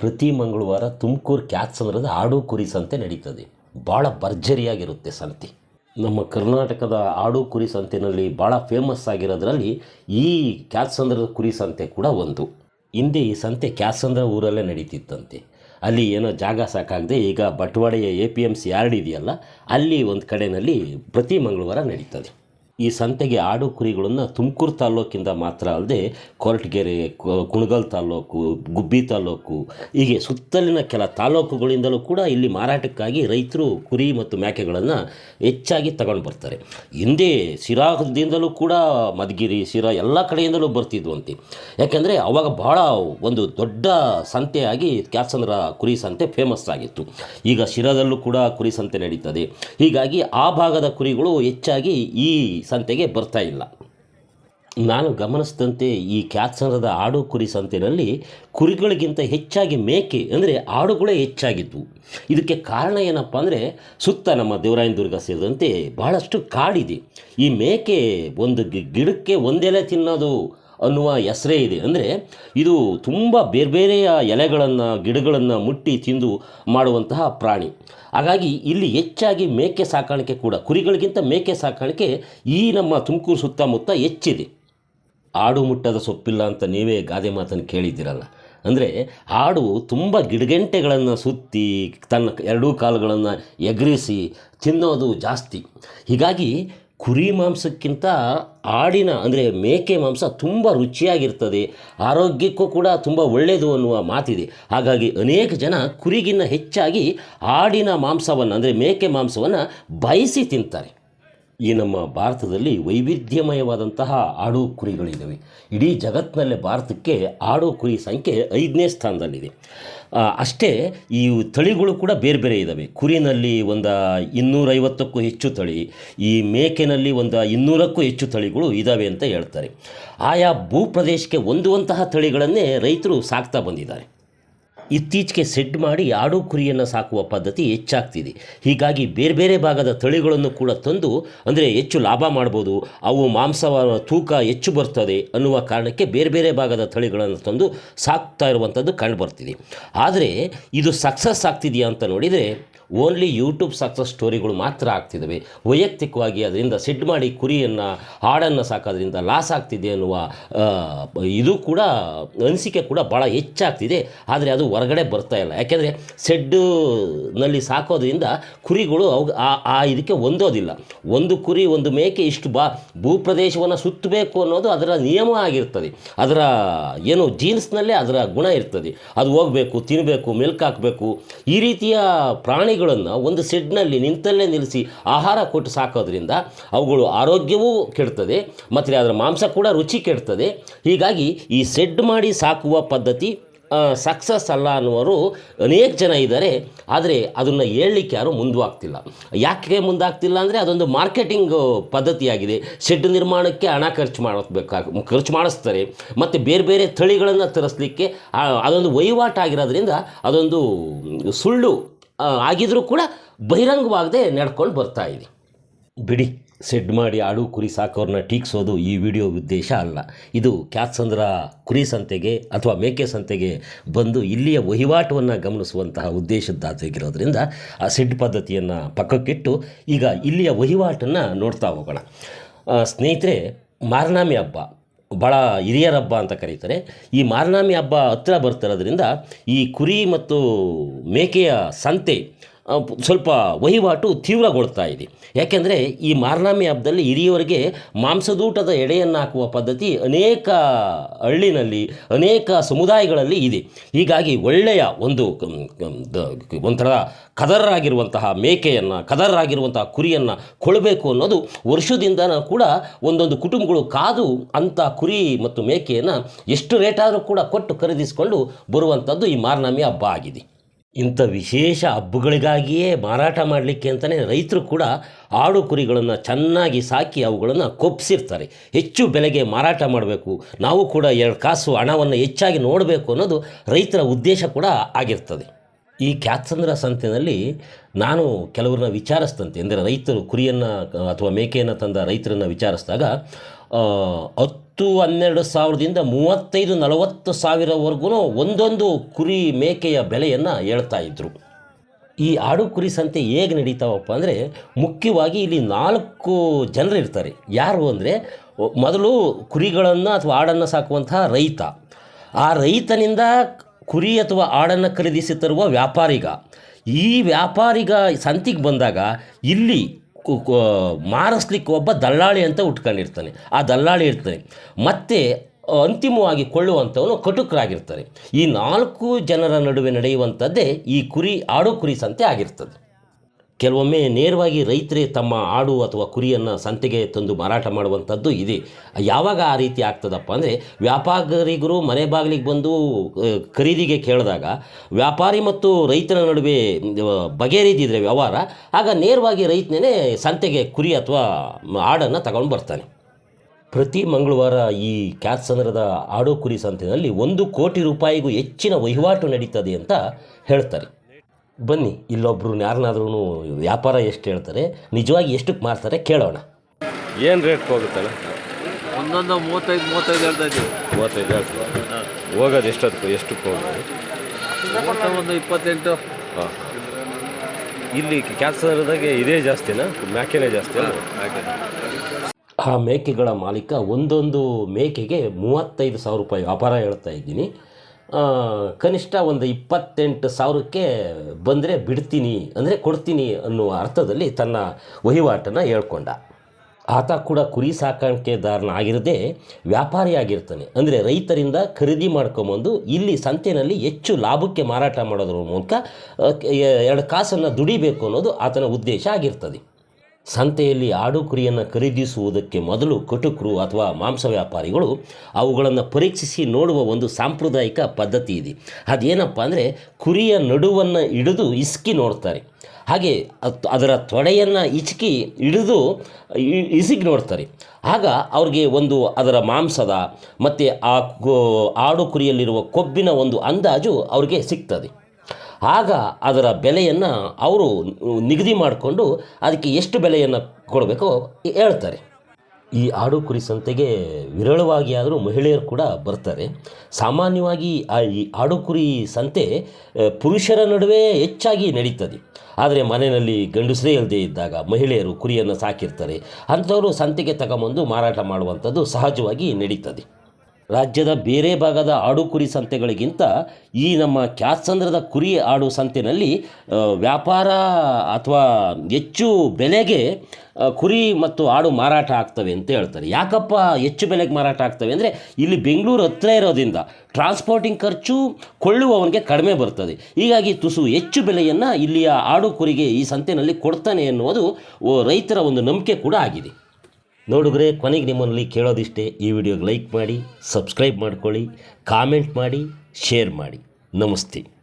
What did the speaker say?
ಪ್ರತಿ ಮಂಗಳವಾರ ತುಮಕೂರು ಕ್ಯಾತ್ಸಂದ್ರದ ಆಡು ಕುರಿ ಸಂತೆ ನಡೀತದೆ. ಭಾಳ ಭರ್ಜರಿಯಾಗಿರುತ್ತೆ ಸಂತೆ. ನಮ್ಮ ಕರ್ನಾಟಕದ ಆಡು ಕುರಿ ಸಂತೆನಲ್ಲಿ ಭಾಳ ಫೇಮಸ್ ಆಗಿರೋದ್ರಲ್ಲಿ ಈ ಕ್ಯಾತ್ಸಂದ್ರದ ಕುರಿ ಸಂತೆ ಕೂಡ ಒಂದು. ಹಿಂದೆ ಈ ಸಂತೆ ಕ್ಯಾತ್ಸಂದ್ರ ಊರಲ್ಲೇ ನಡೀತಿತ್ತಂತೆ. ಅಲ್ಲಿ ಏನೋ ಜಾಗ ಸಾಕಾಗದೆ ಈಗ ಬಟವಾಡೆಯ A P M C yard ಇದೆಯಲ್ಲ, ಅಲ್ಲಿ ಒಂದು ಕಡೆಯಲ್ಲಿ ಪ್ರತಿ ಮಂಗಳವಾರ ನಡೀತದೆ. ಈ ಸಂತೆಗೆ ಆಡು ಕುರಿಗಳನ್ನು ತುಮಕೂರು ತಾಲ್ಲೂಕಿಂದ ಮಾತ್ರ ಅಲ್ಲದೆ ಕೊರಟಗೆರೆ ಕುಣಗಲ್ ತಾಲ್ಲೂಕು, ಗುಬ್ಬಿ ತಾಲ್ಲೂಕು, ಹೀಗೆ ಸುತ್ತಲಿನ ಕೆಲ ತಾಲೂಕುಗಳಿಂದಲೂ ಕೂಡ ಇಲ್ಲಿ ಮಾರಾಟಕ್ಕಾಗಿ ರೈತರು ಕುರಿ ಮತ್ತು ಮೇಕೆಗಳನ್ನು ಹೆಚ್ಚಾಗಿ ತಗೊಂಡು ಬರ್ತಾರೆ. ಹಿಂದೆ ಸಿರಾದಿಂದಲೂ ಕೂಡ ಮಧುಗಿರಿ ಸಿರಾ ಎಲ್ಲ ಕಡೆಯಿಂದಲೂ ಬರ್ತಿದ್ವು ಅಂತೆ ಯಾಕೆಂದರೆ ಅವಾಗ ಬಹಳ ಒಂದು ದೊಡ್ಡ ಸಂತೆಯಾಗಿ ಕ್ಯಾಸಂದ್ರ ಕುರಿ ಸಂತೆ ಫೇಮಸ್ ಆಗಿತ್ತು. ಈಗ ಶಿರಾದಲ್ಲೂ ಕೂಡ ಕುರಿ ಸಂತೆ ನಡೀತದೆ. ಹೀಗಾಗಿ ಆ ಭಾಗದ ಕುರಿಗಳು ಹೆಚ್ಚಾಗಿ ಈ ಸಂತೆಗೆ ಬರ್ತಾ ಇಲ್ಲ. ನಾನು ಗಮನಿಸಿದಂತೆ ಈ ಕ್ಯಾತ್ಸಂದ್ರದ ಆಡು ಕುರಿ ಸಂತೆಯಲ್ಲಿ ಕುರಿಗಳಿಗಿಂತ ಹೆಚ್ಚಾಗಿ ಮೇಕೆ ಅಂದರೆ ಆಡುಗಳೇ ಹೆಚ್ಚಾಗಿದ್ವು. ಇದಕ್ಕೆ ಕಾರಣ ಏನಪ್ಪ ಅಂದರೆ ಸುತ್ತ ನಮ್ಮ ದೇವರಾಯನ ದುರ್ಗ ಸೇರಿದಂತೆ ಬಹಳಷ್ಟು ಕಾಡಿದೆ. ಈ ಮೇಕೆ ಒಂದು ಗಿಡಕ್ಕೆ ಒಂದೆಲೆ ತಿನ್ನೋದು ಅನ್ನುವ ಹೆಸರೇ ಇದೆ. ಅಂದರೆ ಇದು ತುಂಬ ಬೇರೆ ಬೇರೆಯ ಎಲೆಗಳನ್ನು, ಗಿಡಗಳನ್ನು ಮುಟ್ಟಿ ತಿಂದು ಮಾಡುವಂತಹ ಪ್ರಾಣಿ. ಹಾಗಾಗಿ ಇಲ್ಲಿ ಹೆಚ್ಚಾಗಿ ಮೇಕೆ ಸಾಕಾಣಿಕೆ ಕೂಡ, ಕುರಿಗಳಿಗಿಂತ ಮೇಕೆ ಸಾಕಾಣಿಕೆ ಈ ನಮ್ಮ ತುಮಕೂರು ಸುತ್ತಮುತ್ತ ಹೆಚ್ಚಿದೆ. ಆಡು ಮುಟ್ಟದ ಸೊಪ್ಪಿಲ್ಲ ಅಂತ ನೀವೇ ಗಾದೆ ಮಾತನ್ನು ಕೇಳಿದ್ದೀರಲ್ಲ. ಅಂದರೆ ಆಡು ತುಂಬ ಗಿಡಗಂಟೆಗಳನ್ನು ಸುತ್ತಿ, ತನ್ನ ಎರಡೂ ಕಾಲುಗಳನ್ನು ಎಗರಿಸಿ ತಿನ್ನೋದು ಜಾಸ್ತಿ. ಹೀಗಾಗಿ ಕುರಿ ಮಾಂಸಕ್ಕಿಂತ ಆಡಿನ, ಅಂದರೆ ಮೇಕೆ ಮಾಂಸ ತುಂಬ ರುಚಿಯಾಗಿರ್ತದೆ. ಆರೋಗ್ಯಕ್ಕೂ ಕೂಡ ತುಂಬ ಒಳ್ಳೆಯದು ಅನ್ನುವ ಮಾತಿದೆ. ಹಾಗಾಗಿ ಅನೇಕ ಜನ ಕುರಿಗಿನ್ನ ಹೆಚ್ಚಾಗಿ ಆಡಿನ ಮಾಂಸವನ್ನು, ಅಂದರೆ ಮೇಕೆ ಮಾಂಸವನ್ನು ಬಯಸಿ ತಿಂತಾರೆ. ಈ ನಮ್ಮ ಭಾರತದಲ್ಲಿ ವೈವಿಧ್ಯಮಯವಾದಂತಹ ಆಡು ಕುರಿಗಳಿದ್ದಾವೆ ಇಡೀ ಜಗತ್ತಿನಲ್ಲೇ ಭಾರತಕ್ಕೆ ಆಡು ಕುರಿ ಸಂಖ್ಯೆ ಐದನೇ ಸ್ಥಾನದಲ್ಲಿದೆ. ಅಷ್ಟೇ ಈ ತಳಿಗಳು ಕೂಡ ಬೇರೆ ಬೇರೆ ಇದ್ದಾವೆ ಕುರಿನಲ್ಲಿ ಒಂದು ಇನ್ನೂರೈವತ್ತಕ್ಕೂ ಹೆಚ್ಚು ತಳಿ, ಈ ಮೇಕೆನಲ್ಲಿ ಒಂದು ಇನ್ನೂರಕ್ಕೂ ಹೆಚ್ಚು ತಳಿಗಳು ಇದ್ದಾವೆ ಅಂತ ಹೇಳ್ತಾರೆ. ಆಯಾ ಭೂಪ್ರದೇಶಕ್ಕೆ ಹೊಂದುವಂತಹ ತಳಿಗಳನ್ನೇ ರೈತರು ಸಾಕ್ತಾ ಬಂದಿದ್ದಾರೆ. ಇತ್ತೀಚೆಗೆ ಸೆಡ್ ಮಾಡಿ ಆಡು ಕುರಿಯನ್ನು ಸಾಕುವ ಪದ್ಧತಿ ಹೆಚ್ಚಾಗ್ತಿದೆ. ಹೀಗಾಗಿ ಬೇರೆ ಬೇರೆ ಭಾಗದ ತಳಿಗಳನ್ನು ಕೂಡ ತಂದು ಅಂದರೆ ಹೆಚ್ಚು ಲಾಭ ಮಾಡ್ಬೋದು, ಅವು ಮಾಂಸ ತೂಕ ಹೆಚ್ಚು ಬರ್ತದೆ ಅನ್ನುವ ಕಾರಣಕ್ಕೆ ಬೇರೆ ಬೇರೆ ಭಾಗದ ತಳಿಗಳನ್ನು ತಂದು ಸಾಕ್ತಾ ಇರುವಂಥದ್ದು ಕಂಡುಬರ್ತಿದೆ ಆದರೆ ಇದು ಸಕ್ಸಸ್ ಆಗ್ತಿದೆಯಾ ಅಂತ ನೋಡಿದರೆ ಓನ್ಲಿ ಯೂಟ್ಯೂಬ್ ಸಕ್ಸಸ್ ಸ್ಟೋರಿಗಳು ಮಾತ್ರ ಆಗ್ತಿದ್ದಾವೆ. ವೈಯಕ್ತಿಕವಾಗಿ ಅದರಿಂದ ಸೆಡ್ ಮಾಡಿ ಕುರಿಯನ್ನು, ಹಾಡನ್ನು ಸಾಕೋದ್ರಿಂದ ಲಾಸ್ ಆಗ್ತಿದೆ ಅನ್ನುವ ಇದು ಕೂಡ, ಅನಿಸಿಕೆ ಕೂಡ ಭಾಳ ಹೆಚ್ಚಾಗ್ತಿದೆ. ಆದರೆ ಅದು ಹೊರಗಡೆ ಬರ್ತಾ ಇಲ್ಲ. ಯಾಕೆಂದರೆ ಸೆಡ್ಡುನಲ್ಲಿ ಸಾಕೋದ್ರಿಂದ ಕುರಿಗಳು ಅವು, ಆ ಇದಕ್ಕೆ ಹೊಂದೋದಿಲ್ಲ. ಒಂದು ಕುರಿ ಒಂದು ಮೇಕೆ ಇಷ್ಟು ಬಾ, ಭೂಪ್ರದೇಶವನ್ನು ಸುತ್ತಬೇಕು ಅನ್ನೋದು ಅದರ ನಿಯಮ ಆಗಿರ್ತದೆ. ಅದರ, ಏನು ಜೀನ್ಸ್ನಲ್ಲೇ ಅದರ ಗುಣ ಇರ್ತದೆ. ಅದು ಹೋಗಬೇಕು ತಿನ್ನಬೇಕು ಮಿಲ್ಕ್ ಹಾಕಬೇಕು. ಈ ರೀತಿಯ ಪ್ರಾಣಿಗಳನ್ನು ಒಂದು ಸೆಡ್ನಲ್ಲಿ ನಿಂತಲ್ಲೇ ನಿಲ್ಲಿಸಿ ಆಹಾರ ಕೊಟ್ಟು ಸಾಕೋದ್ರಿಂದ ಅವುಗಳು ಆರೋಗ್ಯವೂ ಕೆಡ್ತದೆ, ಮತ್ತು ಅದರ ಮಾಂಸ ಕೂಡ ರುಚಿ ಕೆಡ್ತದೆ. ಹೀಗಾಗಿ ಈ ಸೆಡ್ ಮಾಡಿ ಸಾಕುವ ಪದ್ಧತಿ ಸಕ್ಸಸ್ ಅಲ್ಲ ಅನ್ನುವರು ಅನೇಕ ಜನ ಇದ್ದಾರೆ. ಆದರೆ ಅದನ್ನು ಹೇಳಲಿಕ್ಕೆ ಯಾರೂ ಮುಂದುವಾಗ್ತಿಲ್ಲ. ಯಾಕೆ ಮುಂದಾಗ್ತಿಲ್ಲ ಅಂದರೆ ಅದೊಂದು ಮಾರ್ಕೆಟಿಂಗ್ ಪದ್ಧತಿಯಾಗಿದೆ. ಶೆಡ್ ನಿರ್ಮಾಣಕ್ಕೆ ಹಣ ಖರ್ಚು ಮಾಡಬೇಕಾಗ ಖರ್ಚು ಮಾಡಿಸ್ತಾರೆ. ಮತ್ತು ಬೇರೆ ಬೇರೆ ತಳಿಗಳನ್ನು ತರಿಸ್ಲಿಕ್ಕೆ ಅದೊಂದು ವಹಿವಾಟಾಗಿರೋದ್ರಿಂದ ಅದೊಂದು ಸುಳ್ಳು. ಆಗಿದ್ರೂ ಕೂಡ ಬಹಿರಂಗವಾಗದೆ ನಡ್ಕೊಂಡು ಬರ್ತಾ ಇದೆ. ಬಿಡಿ, ಸೆಡ್ ಮಾಡಿ ಆಡು ಕುರಿ ಸಾಕೋರನ್ನ ಟೀಕ್ಸೋದು ಈ ವಿಡಿಯೋ ಉದ್ದೇಶ ಅಲ್ಲ. ಇದು ಕ್ಯಾತ್ಸಂದ್ರ ಕುರಿ ಸಂತೆಗೆ ಅಥವಾ ಮೇಕೆ ಸಂತೆಗೆ ಬಂದು ಇಲ್ಲಿಯ ವಹಿವಾಟವನ್ನು ಗಮನಿಸುವಂತಹ ಉದ್ದೇಶದ್ದಾಗಿರೋದ್ರಿಂದ ಆ ಸೆಡ್ ಪದ್ಧತಿಯನ್ನು ಪಕ್ಕಕ್ಕಿಟ್ಟು ಈಗ ಇಲ್ಲಿಯ ವಹಿವಾಟನ್ನು ನೋಡ್ತಾ ಹೋಗೋಣ. ಸ್ನೇಹಿತರೆ, ಮಾರನಾಮಿ ಹಬ್ಬ. ಭಾಳ ಹಿರಿಯರ ಹಬ್ಬ ಅಂತ ಕರೀತಾರೆ. ಈ ಮಾರ್ನಾಮಿ ಹಬ್ಬ ಹತ್ತಿರ ಬರ್ತಿರೋದ್ರಿಂದ ಈ ಕುರಿ ಮತ್ತು ಮೇಕೆಯ ಸಂತೆ ಸ್ವಲ್ಪ ವಹಿವಾಟು ತೀವ್ರಗೊಳ್ತಾ ಇದೆ. ಯಾಕೆಂದರೆ ಈ ಮಾರ್ನಾಮಿ ಹಬ್ಬದಲ್ಲಿ ಹಿರಿಯವರಿಗೆ ಮಾಂಸದೂಟದ ಎಡೆಯನ್ನು ಹಾಕುವ ಪದ್ಧತಿ ಅನೇಕ ಹಳ್ಳಿನಲ್ಲಿ, ಅನೇಕ ಸಮುದಾಯಗಳಲ್ಲಿ ಇದೆ. ಹೀಗಾಗಿ ಒಳ್ಳೆಯ ಒಂದು ಒಂಥರ ಕದರಾಗಿರುವಂತಹ ಮೇಕೆಯನ್ನು ಕದರಾಗಿರುವಂತಹ ಕುರಿಯನ್ನು ಕೊಡಬೇಕು ಅನ್ನೋದು ವರ್ಷದಿಂದ ಕೂಡ ಒಂದೊಂದು ಕುಟುಂಬಗಳು ಕಾದು ಅಂಥ ಕುರಿ ಮತ್ತು ಮೇಕೆಯನ್ನು ಎಷ್ಟು ರೇಟಾದರೂ ಕೂಡ ಕೊಟ್ಟು ಖರೀದಿಸಿಕೊಂಡು ಬರುವಂಥದ್ದು ಈ ಮಾರ್ನಾಮಿ ಹಬ್ಬ ಆಗಿದೆ. ಇಂಥ ವಿಶೇಷ ಹಬ್ಬಗಳಿಗಾಗಿಯೇ ಮಾರಾಟ ಮಾಡಲಿಕ್ಕೆ ಅಂತಲೇ ರೈತರು ಕೂಡ ಆಡು ಕುರಿಗಳನ್ನು ಚೆನ್ನಾಗಿ ಸಾಕಿ ಅವುಗಳನ್ನು ಕೊಪ್ಪಿಸಿರ್ತಾರೆ ಹೆಚ್ಚು ಬೆಲೆಗೆ ಮಾರಾಟ ಮಾಡಬೇಕು. ನಾವು ಕೂಡ ಎರಡು ಕಾಸು ಹಣವನ್ನು ಹೆಚ್ಚಾಗಿ ನೋಡಬೇಕು ಅನ್ನೋದು ರೈತರ ಉದ್ದೇಶ ಕೂಡ ಆಗಿರ್ತದೆ. ಈ ಕ್ಯಾತ್ಸಂದ್ರ ಸಂತೆಯಲ್ಲಿ ನಾನು ಕೆಲವ್ರನ್ನ ವಿಚಾರಿಸ್ತಂತೆ. ಅಂದರೆ ರೈತರು ಕುರಿಯನ್ನು ಅಥವಾ ಮೇಕೆಯನ್ನು ತಂದ ರೈತರನ್ನು ವಿಚಾರಿಸಿದಾಗ ಹತ್ತು ಹನ್ನೆರಡು ಸಾವಿರದಿಂದ ಮೂವತ್ತೈದು ನಲವತ್ತು ಸಾವಿರವರೆಗೂ ಒಂದೊಂದು ಕುರಿ ಮೇಕೆಯ ಬೆಲೆಯನ್ನು ಹೇಳ್ತಾ ಇದ್ದರು ಈ ಆಡು ಕುರಿ ಸಂತೆ ಹೇಗೆ ನಡೀತಾವಪ್ಪ ಅಂದರೆ ಮುಖ್ಯವಾಗಿ ಇಲ್ಲಿ ನಾಲ್ಕು ಜನರು ಇರ್ತಾರೆ. ಯಾರು ಅಂದರೆ ಮೊದಲು ಕುರಿಗಳನ್ನು ಅಥವಾ ಆಡನ್ನು ಸಾಕುವಂತಹ ರೈತ. ಆ ರೈತನಿಂದ ಕುರಿ ಅಥವಾ ಆಡನ್ನು ಖರೀದಿಸಿ ತರುವ ವ್ಯಾಪಾರಿಗ. ಈ ವ್ಯಾಪಾರಿಗ ಸಂತಿಗೆ ಬಂದಾಗ ಇಲ್ಲಿ ಮಾರಿಸ್ಲಿಕ್ಕೆ ಒಬ್ಬ ದಲ್ಲಾಳಿ ಅಂತ ಉಟ್ಕೊಂಡಿರ್ತಾನೆ. ಆ ದಲ್ಲಾಳಿ ಇರ್ತಾನೆ. ಮತ್ತು ಅಂತಿಮವಾಗಿ ಕೊಳ್ಳುವಂಥವನು ಕಟುಕರಾಗಿರ್ತಾರೆ ಈ ನಾಲ್ಕು ಜನರ ನಡುವೆ ನಡೆಯುವಂಥದ್ದೇ ಈ ಕುರಿ, ಆಡು ಕುರಿ ಸಂತೆ ಆಗಿರ್ತದೆ. ಕೆಲವೊಮ್ಮೆ ನೇರವಾಗಿ ರೈತರೇ ತಮ್ಮ ಆಡು ಅಥವಾ ಕುರಿಯನ್ನು ಸಂತೆಗೆ ತಂದು ಮಾರಾಟ ಮಾಡುವಂಥದ್ದು ಇದೆ. ಯಾವಾಗ ಆ ರೀತಿ ಆಗ್ತದಪ್ಪ ಅಂದರೆ, ವ್ಯಾಪಾರಿಗರು ಮನೆ ಬಾಗಿಲಿಗೆ ಬಂದು ಖರೀದಿಗೆ ಕೇಳಿದಾಗ, ವ್ಯಾಪಾರಿ ಮತ್ತು ರೈತನ ನಡುವೆ ಬಗೆಹರಿದಿದ್ರೆ ವ್ಯವಹಾರ, ಆಗ ನೇರವಾಗಿ ರೈತನೇ ಸಂತೆಗೆ ಕುರಿ ಅಥವಾ ಆಡನ್ನು ತಗೊಂಡು ಬರ್ತಾನೆ. ಪ್ರತಿ ಮಂಗಳವಾರ ಈ ಕ್ಯಾತ್ಸಂದ್ರದ ಆಡು ಕುರಿ ಸಂತೆಯಲ್ಲಿ ಒಂದು ಕೋಟಿ ರೂಪಾಯಿಗೂ ಹೆಚ್ಚಿನ ವಹಿವಾಟು ನಡೀತದೆ ಅಂತ ಹೇಳ್ತಾರೆ. ಬನ್ನಿ ಇಲ್ಲೊಬ್ರು ಯಾರನ್ನಾದ್ರೂ ವ್ಯಾಪಾರ ಎಷ್ಟು ಹೇಳ್ತಾರೆ ನಿಜವಾಗಿ ಎಷ್ಟಕ್ಕೆ ಮಾರ್ತಾರೆ ಕೇಳೋಣ. ಏನು ರೇಟ್ ಹೋಗುತ್ತಲ್ಲ ಒಂದೊಂದು ಮೂವತ್ತೈದು ಮೂವತ್ತೈದು ಹೇಳ್ತಾ ಇದ್ದೀವಿ. ಮೂವತ್ತೈದು ಹೇಳ್ತೀವಿ ಹೋಗೋದು ಎಷ್ಟೊತ್ತು ಎಷ್ಟಕ್ಕೆ ಹೋಗೋದು? ಮೂವತ್ತ ಒಂದು ಇಪ್ಪತ್ತೆಂಟು. ಹಾಂ. ಇಲ್ಲಿ ಕ್ಯಾನ್ಸರ್ದಾಗೆ ಇದೇ ಜಾಸ್ತಿನಾ? ಮ್ಯಾಕೆನೇ ಜಾಸ್ತಿ ಆ ಮೇಕೆಗಳ ಮಾಲೀಕ ಒಂದೊಂದು ಮೇಕೆಗೆ ಮೂವತ್ತೈದು ಸಾವಿರ ರೂಪಾಯಿ ವ್ಯಾಪಾರ ಹೇಳ್ತಾ ಇದ್ದೀನಿ. ಕನಿಷ್ಠ ಒಂದು ಇಪ್ಪತ್ತೆಂಟು ಸಾವಿರಕ್ಕೆ ಬಂದರೆ ಬಿಡ್ತೀನಿ, ಅಂದರೆ ಕೊಡ್ತೀನಿ ಅನ್ನುವ ಅರ್ಥದಲ್ಲಿ ತನ್ನ ವಹಿವಾಟನ್ನು ಹೇಳ್ಕೊಂಡ. ಆತ ಕೂಡ ಕುರಿ ಸಾಕಾಣಿಕೆದಾರನ ಆಗಿರದೆ ವ್ಯಾಪಾರಿಯಾಗಿರ್ತಾನೆ ಅಂದರೆ ರೈತರಿಂದ ಖರೀದಿ ಮಾಡ್ಕೊಂಬಂದು ಇಲ್ಲಿ ಸಂತೆನಲ್ಲಿ ಹೆಚ್ಚು ಲಾಭಕ್ಕೆ ಮಾರಾಟ ಮಾಡೋದ್ರ ಮೂಲಕ ಎರಡು ಕಾಸನ್ನು ದುಡಿಬೇಕು ಅನ್ನೋದು ಆತನ ಉದ್ದೇಶ ಆಗಿರ್ತದೆ. ಸಂತೆಯಲ್ಲಿ ಆಡು ಕುರಿಯನ್ನು ಖರೀದಿಸುವುದಕ್ಕೆ ಮೊದಲು ಕಟುಕರು ಅಥವಾ ಮಾಂಸ ವ್ಯಾಪಾರಿಗಳು ಅವುಗಳನ್ನು ಪರೀಕ್ಷಿಸಿ ನೋಡುವ ಒಂದು ಸಾಂಪ್ರದಾಯಿಕ ಪದ್ಧತಿ ಇದೆ. ಅದೇನಪ್ಪ ಅಂದರೆ ಕುರಿಯ ನಡುವನ್ನು ಹಿಡಿದು ಇಸ್ಕಿ ನೋಡ್ತಾರೆ. ಹಾಗೆ ಅದರ ತೊಡೆಯನ್ನು ಇಚುಕಿ ಹಿಡಿದು ಇಸಿಗಿ ನೋಡ್ತಾರೆ. ಆಗ ಅವ್ರಿಗೆ ಒಂದು ಅದರ ಮಾಂಸದ ಮತ್ತು ಆ ಆಡು ಕುರಿಯಲ್ಲಿರುವ ಕೊಬ್ಬಿನ ಒಂದು ಅಂದಾಜು ಅವ್ರಿಗೆ ಸಿಗ್ತದೆ. ಆಗ ಅದರ ಬೆಲೆಯನ್ನು ಅವರು ನಿಗದಿ ಮಾಡಿಕೊಂಡು ಅದಕ್ಕೆ ಎಷ್ಟು ಬೆಲೆಯನ್ನು ಕೊಡಬೇಕೋ ಹೇಳ್ತಾರೆ. ಈ ಆಡು ಕುರಿ ಸಂತೆಗೆ ವಿರಳವಾಗಿ ಆದರೂ ಮಹಿಳೆಯರು ಕೂಡ ಬರ್ತಾರೆ. ಸಾಮಾನ್ಯವಾಗಿ ಆ ಈ ಆಡು ಕುರಿ ಸಂತೆ ಪುರುಷರ ನಡುವೆ ಹೆಚ್ಚಾಗಿ ನಡೀತದೆ. ಆದರೆ ಮನೆಯಲ್ಲಿ ಗಂಡಸರೇ ಇಲ್ಲದೆ ಇದ್ದಾಗ ಮಹಿಳೆಯರು ಕುರಿಯನ್ನು ಸಾಕಿರ್ತಾರೆ. ಅಂಥವರು ಸಂತೆಗೆ ತಗೊಂಬಂದು ಮಾರಾಟ ಮಾಡುವಂಥದ್ದು ಸಹಜವಾಗಿ ನಡೀತದೆ. ರಾಜ್ಯದ ಬೇರೆ ಭಾಗದ ಆಡು ಕುರಿ ಸಂತೆಗಳಿಗಿಂತ ಈ ನಮ್ಮ ಕ್ಯಾತ್ಸಂದ್ರದ ಕುರಿ ಆಡು ಸಂತೆನಲ್ಲಿ ವ್ಯಾಪಾರ ಅಥವಾ ಹೆಚ್ಚು ಬೆಲೆಗೆ ಕುರಿ ಮತ್ತು ಆಡು ಮಾರಾಟ ಆಗ್ತವೆ ಅಂತ ಹೇಳ್ತಾರೆ. ಯಾಕಪ್ಪ ಹೆಚ್ಚು ಬೆಲೆಗೆ ಮಾರಾಟ ಆಗ್ತವೆ ಅಂದರೆ ಇಲ್ಲಿ ಬೆಂಗಳೂರು ಹತ್ತಿರ ಇರೋದ್ರಿಂದ ಟ್ರಾನ್ಸ್ಪೋರ್ಟಿಂಗ್ ಖರ್ಚು ಕೊಳ್ಳುವವನಿಗೆ ಕಡಿಮೆ ಬರ್ತದೆ. ಹೀಗಾಗಿ ತುಸು ಹೆಚ್ಚು ಬೆಲೆಯನ್ನು ಇಲ್ಲಿಯ ಆಡು ಕುರಿಗೆ ಈ ಸಂತೆಯಲ್ಲಿ ಕೊಡ್ತಾನೆ ಎನ್ನುವುದು ರೈತರ ಒಂದು ನಂಬಿಕೆ ಕೂಡ ಆಗಿದೆ. ನೋಡಿದ್ರೆ ಕೊನೆಗೆ ನಿಮ್ಮಲ್ಲಿ ಕೇಳೋದಿಷ್ಟೇ, ಈ ವಿಡಿಯೋಗೆ ಲೈಕ್ ಮಾಡಿ, ಸಬ್ಸ್ಕ್ರೈಬ್ ಮಾಡ್ಕೊಳ್ಳಿ, ಕಾಮೆಂಟ್ ಮಾಡಿ, ಶೇರ್ ಮಾಡಿ. ನಮಸ್ತೆ.